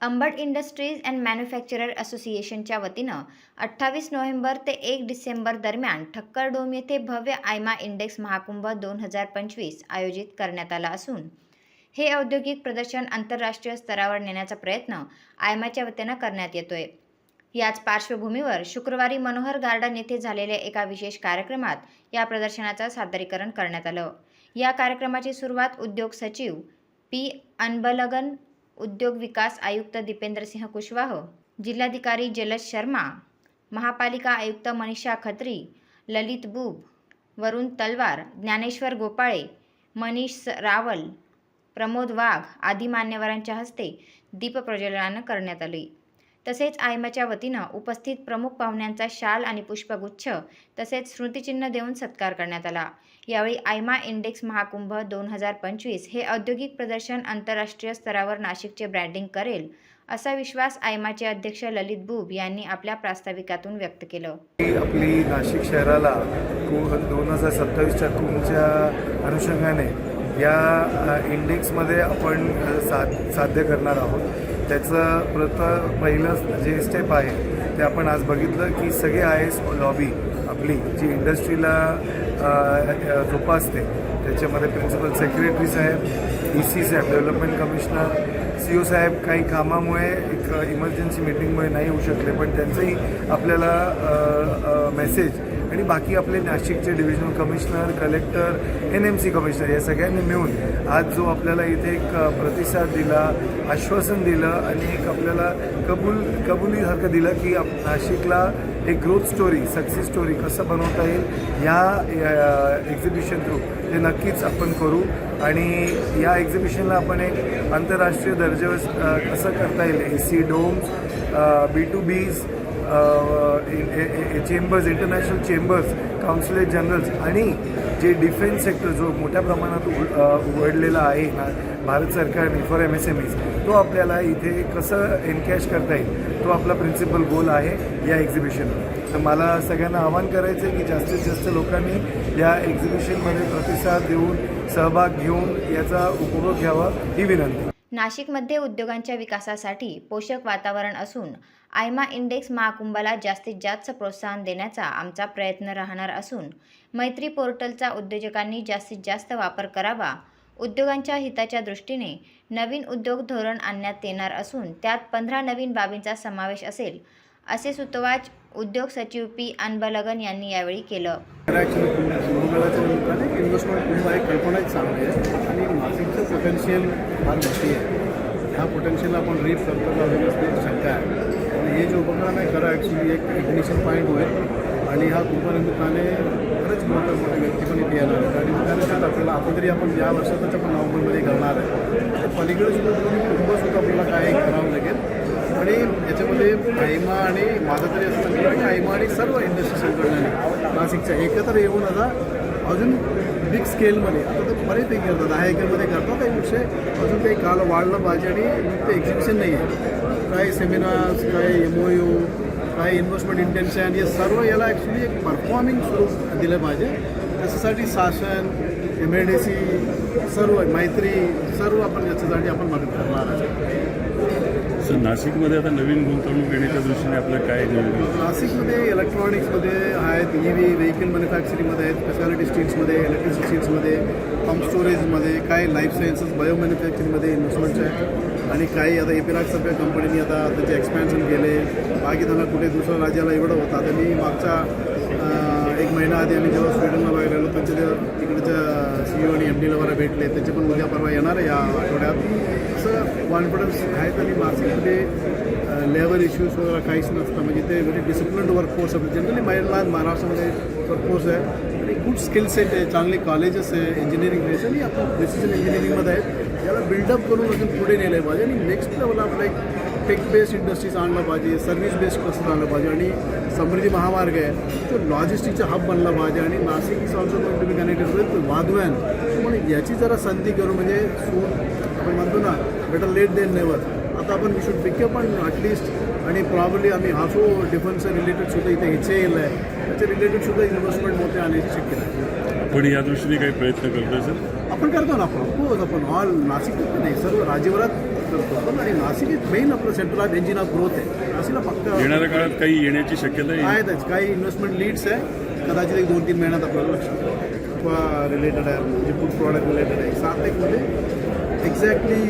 Ambad industries and manufacturer असोसिएशनच्या वतीनं अठ्ठावीस नोव्हेंबर ते एक डिसेंबर दरम्यान ठक्करडोम येथे भव्य आयमा इंडेक्स महाकुंभ दोन हजार पंचवीस आयोजित करण्यात आला असून हे औद्योगिक प्रदर्शन आंतरराष्ट्रीय स्तरावर नेण्याचा प्रयत्न आयमाच्या वतीनं करण्यात येतोय. याच पार्श्वभूमीवर शुक्रवारी मनोहर गार्डन येथे झालेल्या एका विशेष कार्यक्रमात या प्रदर्शनाचं सादरीकरण करण्यात आलं. या कार्यक्रमाची सुरुवात उद्योग सचिव पी अनबलगन उद्योग विकास आयुक्त दीपेंद्रसिंह कुशवाह जिल्हाधिकारी जलज शर्मा महापालिका आयुक्त मनीषा खत्री ललित बुब वरुण तलवार ज्ञानेश्वर गोपाळे मनीष रावल प्रमोद वाघ आदी मान्यवरांच्या हस्ते दीपप्रज्वलनानं करण्यात आले. तसेच आयमाच्या वतीनं उपस्थित प्रमुख पाहुण्यांचा शाल आणि पुष्पगुच्छ तसेच स्मृतिचिन्ह देऊन सत्कार करण्यात आला. यावेळी आयमा इंडेक्स महाकुंभ दोन हजार पंचवीस हे औद्योगिक प्रदर्शन आंतरराष्ट्रीय स्तरावर नाशिकचे ब्रँडिंग करेल असा विश्वास आयमाचे अध्यक्ष ललित बुब यांनी आपल्या प्रास्ताविकातून व्यक्त केलं. आपली नाशिक शहराला दोन हजार सत्तावीसच्या कुंभच्या अनुषंगाने या इंडेक्समध्ये आपण साध्य करणार आहोत. त्याचं प्रत पहिलं जे स्टेप आहे ते आपण आज बघितलं की सगळे आय एस लॉबी आपली जी इंडस्ट्रीला जोपासते त्याच्यामध्ये प्रिन्सिपल सेक्रेटरी साहेब ई सी साहेब डेव्हलपमेंट कमिशनर सी ओ साहेब काही कामामुळे एक इमर्जन्सी मिटिंगमुळे नाही होऊ शकले. पण त्यांचंही आपल्याला मेसेज आणि बाकी आपले नाशिकचे divisional commissioner collector N M C commissioner या सगळ्यांनी मिळून आज जो आपल्याला इथे एक प्रतिसाद दिला आश्वासन दिलं आणि एक आपल्याला कबूल कबुलीसारखं दिलं की आप नाशिकला एक ग्रोथ स्टोरी सक्सेस स्टोरी कसं बनवता येईल या एक्झिबिशन थ्रू ते नक्कीच आपण करू. आणि या एक्झिबिशनला आपण एक आंतरराष्ट्रीय दर्जावर कसं करता येईल ए सी डोम्स बी टू बीज chambers international chambers consulate generals आणि जे डिफेन्स सेक्टर जो मोठ्या प्रमाणात उघडलेला आहे ना भारत सरकारने for M S M Es तो आपल्याला इथे कसं एनकॅश करता येईल तो आपला प्रिन्सिपल गोल आहे या एक्झिबिशनवर तर मला सगळ्यांना आवाहन करायचं आहे की जास्तीत जास्त लोकांनी या एक्झिबिशनमध्ये प्रतिसाद देऊन सहभाग घेऊन याचा उपभोग घ्यावा ही विनंती. नाशिकमध्ये उद्योगांच्या विकासासाठी पोषक वातावरण असून आयमा इंडेक्स महाकुंभाला जास्तीत जास्त प्रोत्साहन देण्याचा आमचा प्रयत्न राहणार असून मैत्री पोर्टलचा उद्योजकांनी जास्तीत जास्त वापर करावा. उद्योगांच्या हिताच्या दृष्टीने नवीन उद्योग धोरण आणण्यात येणार असून त्यात पंधरा नवीन बाबींचा समावेश असेल असे सुतवाच उद्योग सचिव पी अनबलगन यांनी यावेळी केलं. इन्व्हेस्टमेंट कल्पना चांगली आहे आणि पोटेन्शियल फार मोठी आहे. ह्या पोटेन्शियल आपण रीप करतो शंका आहे. आणि हे जे उपक्रम आहे खरं ॲक्च्युली एक इग्निशन पॉईंट होईल. आणि ह्या कुंभनिमित्ताने खरंच मोठे मोठे व्यक्ती पण इथे येणार आहेत. आणि त्यानुसार आपल्याला आपण तरी आपण या वर्षातच आपण नोव्हेंबरमध्ये करणार आहे पलीकडे सुद्धा तुम्ही कुंभसुद्धा आपल्याला काय करावं लागेल. आणि याच्यामध्ये आयमा आणि माझं तरी असं सांगितलं की आयमा आणि सर्व इंडस्ट्री संघटनाने नाशिकच्या एकत्र येऊन आता अजून बिग स्केलमध्ये आता तर बरेचपैकी करतात. दहा एकरमध्ये करतात काही विषय अजून काही काल वाढलं पाहिजे आणि ते एक्झिबिशन नाही आहे. काही सेमिनार्स काही एम ओ यू काही इन्व्हेस्टमेंट इंटेन्शन हे सर्व याला ॲक्च्युली एक परफॉर्मिंग स्वरूप दिलं पाहिजे. त्याच्यासाठी शासन एम ए डी सी सर्व मैत्री सर्व आपण याच्यासाठी आपण मदत करणार आहे सर नाशिकमध्ये आता नवीन गुंतवणूक येण्याच्या दृष्टीने आपलं काय? नाशिकमध्ये इलेक्ट्रॉनिक्समध्ये आहेत ई व्ही व्हेकल मॅन्युफॅक्चरिंगमध्ये आहेत स्पेशालिटी स्टील्समध्ये इलेक्ट्रिसिटी स्टील्समध्ये पंप स्टोरेजमध्ये काही लाईफ सायन्सेस बायो मॅन्युफॅक्चरिंगमध्ये इन्व्हेस्टमेंट्स आहेत. आणि काही आता एपिराक्ससारख्या कंपनीने आता त्याचे एक्सपॅन्शन केले. बाकी त्यांना कुठे दुसऱ्या राज्याला एवढं होतं. आता मी मागच्या एक महिना आधी आम्ही जेव्हा स्वीडनला बाहेर गेलो त्यांच्या त्या तिकडच्या सी ओ आणि एम डीला वगैरे भेटले. त्याचे पण उद्या परवा येणार आहे या आठवड्यात. असं कॉन्फिडन्स आहेत आणि नाशिकमध्ये लेबर इश्यूज वगैरे काहीच नसतं. म्हणजे ते व्हेरी डिसिप्लिन्ड वर्कफोर्स आहे. जनरली महिला महाराष्ट्रामध्ये वर्कफोर्स आहे. आणि गुड स्किल सेट आहे चांगले कॉलेजेस आहे इंजिनिअरिंग बेस आणि आपण प्रिसिजन इंजिनिअरिंगमध्ये आहेत बिल्डअप करून अजून पुढे नेलं पाहिजे. आणि नेक्स्ट लेवल आपलं एक टेक बेस्ड इंडस्ट्रीज आणलं पाहिजे सर्व्हिस बेस्ड कसं आणलं पाहिजे. आणि समृद्धी महामार्ग आहे तो लॉजिस्टिकचा हब बनला पाहिजे. आणि Nashik is also going to be connected with Vadhavan म्हणून याची जरा संधी करू म्हणजे सून आपण म्हणतो ना बेटर लेट देन नेवर आता आपण वी शुड पिकअप पण ॲटलिस्ट आणि प्रॉब्ली आम्ही हा जो डिफेन्स रिलेटेड सुद्धा इथे इथे येईल आहे. त्याच्या रिलेटेड सुद्धा इन्व्हेस्टमेंट मोठे आणि शक्यता आहे. पण या दृष्टीने काही प्रयत्न करतोय सर आपण करतो ना आपण हो आपण ऑल नाशिक नाही सर्व राज्यभरात करतो पण आणि नाशिक इज मेन आपलं central of engine of growth आहे. नाशिकला पक्का येणाऱ्या काळात काही येण्याची शक्यता आहे? आहेतच. काही इन्व्हेस्टमेंट लीड्स आहे. कदाचित एक दोन तीन महिन्यात आपल्याला लक्षात रिलेटेड आहे म्हणजे फूड प्रॉडक्ट रिलेटेड आहे. सात एकमध्ये एक्झॅक्टली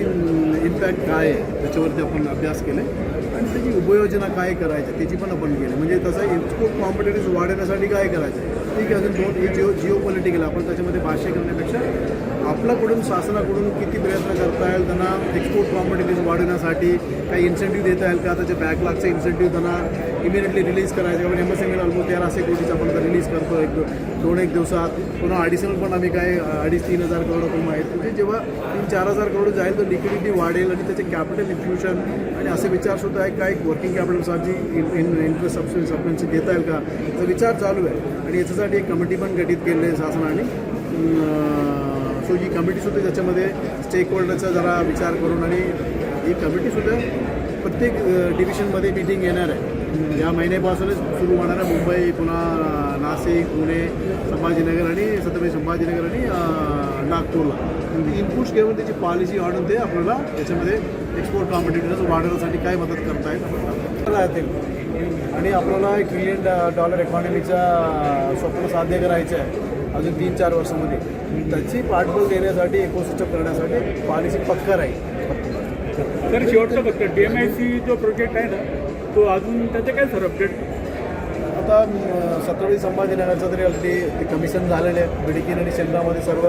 इम्पॅक्ट काय आहे त्याच्यावरती आपण अभ्यास केले आणि त्याची उपयोजना काय करायची त्याची पण आपण केली. म्हणजे तसं एक्सपोर्ट कॉम्पिटिटिव्ह वाढवण्यासाठी काय करायचं? ठीक आहे अजून दोन हे जिओ जिओ पॉलिटिकल आपण त्याच्यामध्ये भाष्य करण्यापेक्षा आपल्याकडून शासनाकडून किती प्रयत्न करता येईल त्यांना एक्सपोर्ट कॉम्पिटिटिव्ह वाढवण्यासाठी? काही इन्सेंटिव्ह देता येईल का? त्याचे बॅकलागचे इन्सेंटिव्ह त्यांना इमिडिएटली रिलीज करायचे आपण M S M L almost तेराशे कोटीचा आपण रिलीज करतो एक दोन एक दिवसात. पुन्हा ॲडिशनल पण आम्ही काय अडीच तीन हजार करोड रुपये आहेत म्हणजे जेव्हा तीन चार हजार करोड जाईल तर लिक्विडिटी वाढेल आणि त्याचे कॅपिटल इन्फ्युशन आणि असे विचारसुद्धा आहे. काय वर्किंग कॅपिटलसाठी इंटरेस्ट सबसिडी सबसिडी देता येईल का? तर विचार चालू आहे. आणि याच्यासाठी एक कमिटी पण गठीत केली आहे शासनाने. सो ही कमिटीसुद्धा त्याच्यामध्ये स्टेक होल्डरचा जरा विचार करून आणि ही कमिटीसुद्धा प्रत्येक डिव्हिजनमध्ये मिटिंग येणार आहे. या महिन्यापासूनच सुरू होणार आहे. मुंबई पुन्हा नाशिक पुणे संभाजीनगर आणि छत्रपती संभाजीनगर आणि नागपूरला. म्हणजे इनपुट्स घेऊन त्याची पॉलिसी आणून ते आपल्याला त्याच्यामध्ये एक्सपोर्ट कॉम्पिटिटिव्ह वाढवण्यासाठी काय मदत करता येईल राहतील. आणि आपल्याला एक ट्रिलियन डॉलर इकॉनॉमीचा स्वप्न साध्य करायचं आहे. अजून तीन चार वर्षामध्ये. त्याची पाठबळ देण्यासाठी इकोसिस्टम करण्यासाठी पॉलिसी पक्का राहील. सर शेवटचं फक्त डी एम आय सी जो प्रोजेक्ट आहे ना तो अजून त्याचे काय सर अपडेट आता छत्रपती संभाजीनगरचं तरी अगदी ते कमिशन झालेले आहे बिडकीन आणि शेंद्रामध्ये सर्व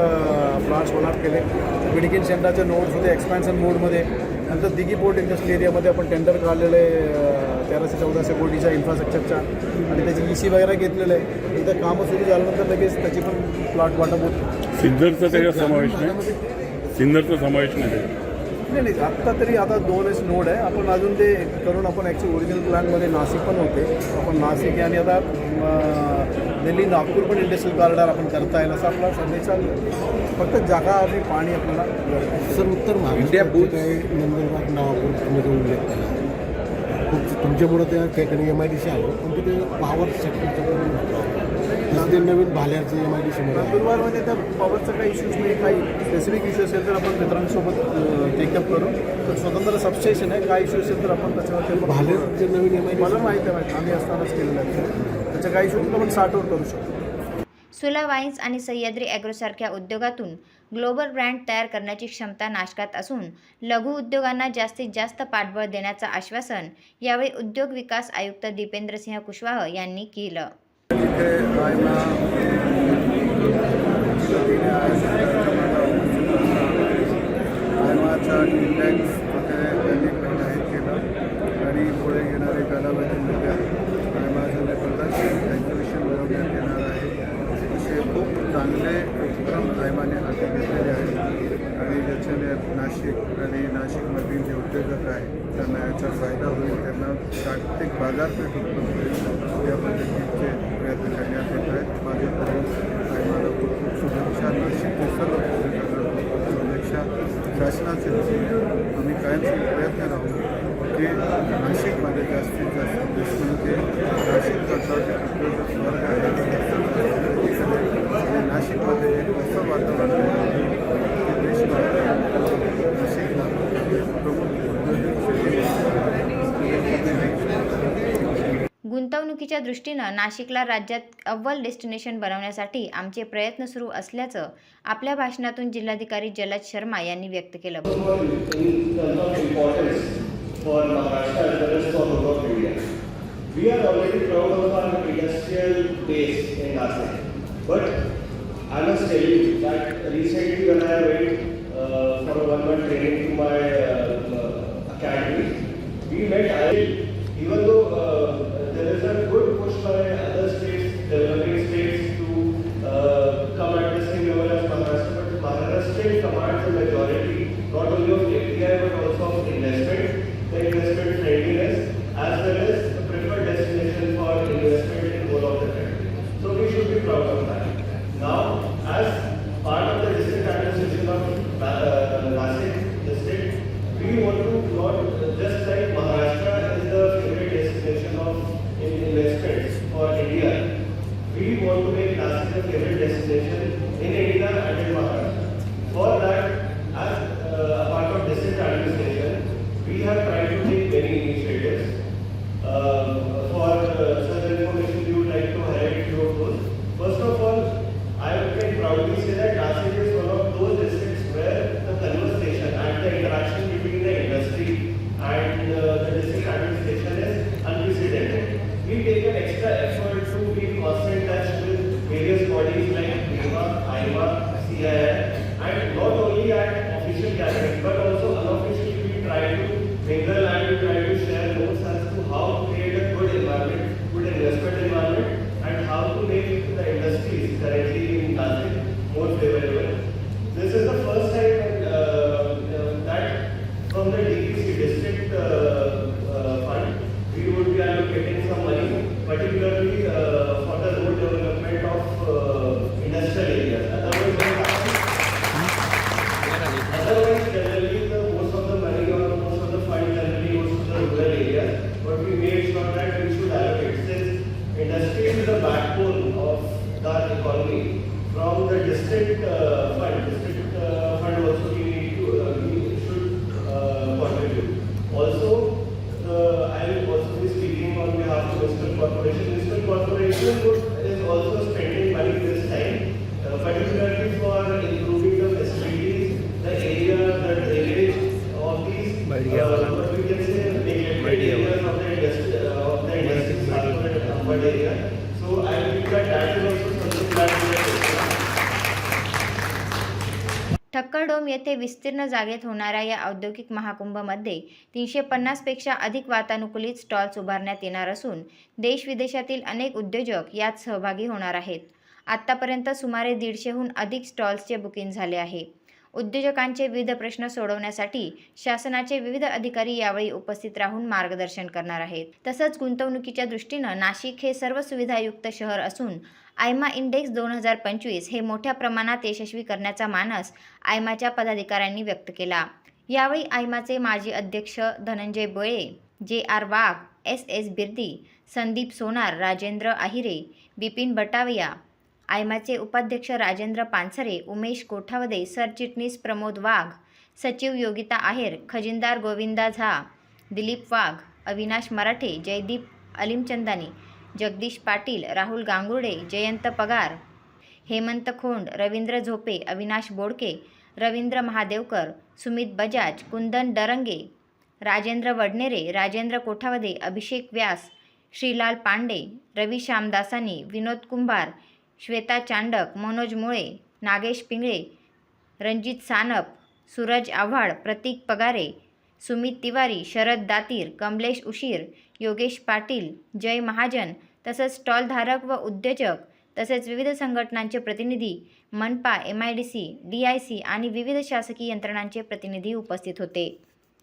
प्लांट्स होणार केले. बिडकीन शेंद्राचे नोड्स होते एक्सपॅन्शन मोडमध्ये नंतर दिघी पोर्ट इंडस्ट्रियल एरियामध्ये आपण टेंडर काढलेले तेराशे चौदाशे कोटीच्या इन्फ्रास्ट्रक्चरच्या आणि त्याची ई सी वगैरे घेतलेलं आहे. एकदा कामं सुरू झाल्यानंतर लगेच त्याची पण प्लॉट वाटप होते. सिन्नरचा त्याच्यात समावेश नाही? सिन्नरचा समावेश नाही. नाही नाही आत्ता तरी आता दोनच नोड आहे. आपण अजून ते करून आपण ॲक्च्युली ओरिजिनल प्लॅनमध्ये नाशिक पण होते. आपण नाशिक आणि आता अं, दिल्ली नागपूर पण इंडस्ट्रियल कॉरिडॉर आपण करता येईल असं आपला संदेश चालू आहे फक्त जागा आणि पाणी आपल्याला सर उत्तर महाराष्ट्रात काही नंदुरबार नावापूरमध्ये उल्लेख केला खूप तुमच्यामुळं त्या ठिकाणी एम आय डी सी आलो पण तिथे पॉवर सेक्टरचं पण म्हटलं जसं ते नवीन भाल्याचं एम आय डी आहे. नंदुरबारमध्ये त्या पॉवरचा काही इश्यूज नाही काही स्पेसिफिक इश्यू असेल तर आपण मित्रांसोबत टेकअप करू तर स्वतंत्र सबस्टेशन आहे काय इश्यू असेल तर आपण त्याच्यावरती भालेचं जे नवीन एम आय डी मला माहिती आहे. आम्ही असतानाच केलेलं आहे त्याच्या काही इश्यूज आपण साठ आउट करू शकतो सुला वाईन्स आणि सह्याद्री ॲग्रोसारख्या उद्योगातून ग्लोबल ब्रँड तयार करण्याची क्षमता नाशकात असून लघु उद्योगांना जास्तीत जास्त पाठबळ देण्याचं आश्वासन यावेळी उद्योग विकास आयुक्त दीपेंद्रसिंह कुशवाह यांनी केलं इथे आयमा आयमाचा इंडेक्स वगैरे त्यांनी जाहीर केलं आणि पुढे येणारे कालावधीमध्ये आयमाचं प्रदर्शन एक्झिबिशन भरवण्यात येणार आहे असे खूप चांगले उपक्रम आयमाने हाती घेतलेले आहेत आणि ज्याच्याने नाशिक आणि नाशिकमधील जे उद्योजक आहेत त्यांना याचा फायदा होईल त्यांना जागतिक बाजारपेठ उत्पन्न होईल या पद्धतीचे प्रयत्न करण्यात येत आहेत माझ्याकडून आयमाला खूप खूप शुभेच्छा नाशिकचे सर्व उद्योजकांना शुभेच्छा शासनाचे वतीने आम्ही कायमचे प्रयत्न राहू की नाशिकमध्ये जास्तीत जास्त इन्व्हेस्टमेंट हे नाशिककडचा जे उद्योजक वर्ग आहे आणि नाशिकमध्ये एक असं वातावरण आहे की देशभरात नाशिकला प्रमुख गुंतवणुकीच्या दृष्टीनं नाशिकला राज्यात अव्वल डेस्टिनेशन बनवण्यासाठी आमचे प्रयत्न सुरू असल्याचं आपल्या भाषणातून जिल्हाधिकारी जलद शर्मा यांनी व्यक्त केलं. Even though So I that that is also something that ठक्करडोम येथे विस्तीर्ण जागेत होणाऱ्या या औद्योगिक महाकुंभमध्ये तीनशे पन्नासपेक्षा अधिक वातानुकूलित स्टॉल्स उभारण्यात येणार असून देश विदेशातील अनेक उद्योजक यात सहभागी होणार आहेत. आत्तापर्यंत सुमारे दीडशेहून अधिक स्टॉल्सचे बुकिंग झाले आहे. उद्योजकांचे विविध प्रश्न सोडवण्यासाठी शासनाचे विविध अधिकारी यावेळी उपस्थित राहून मार्गदर्शन करणार आहेत. तसंच गुंतवणुकीच्या दृष्टीनं नाशिक हे सर्व सुविधायुक्त शहर असून आयमा इंडेक्स दोन हजार पंचवीस हे मोठ्या प्रमाणात यशस्वी करण्याचा मानस आयमाच्या पदाधिकाऱ्यांनी व्यक्त केला. यावेळी आयमाचे माजी अध्यक्ष Dhananjay Bale J R Wagh S S Birdi Sandeep Sonar Rajendra Ahire Bipin Batavia आयमाचे उपाध्यक्ष राजेंद्र पानसरे उमेश कोठावदे सरचिटणीस प्रमोद वाघ सचिव योगिता आहेर खजिनदार गोविंदा झा दिलीप वाघ अविनाश मराठे जयदीप अलिमचंदानी जगदीश पाटील राहुल गांगुर्डे जयंत पगार हेमंत खोंड रवींद्र झोपे अविनाश बोडके रवींद्र महादेवकर सुमित बजाज कुंदन डरंगे राजेंद्र वडनेरे राजेंद्र कोठावदे अभिषेक व्यास श्रीलाल पांडे रवी श्यामदासानी विनोद कुंभार श्वेता चांडक मनोज मुळे नागेश पिंगळे रणजित सानप सूरज आव्हाड प्रतीक पगारे सुमित तिवारी शरद दातीर कमलेश उशीर योगेश पाटील जय महाजन तसंच स्टॉलधारक व उद्योजक तसेच विविध संघटनांचे प्रतिनिधी मनपा M I D C D I C आणि विविध शासकीय यंत्रणांचे प्रतिनिधी उपस्थित होते.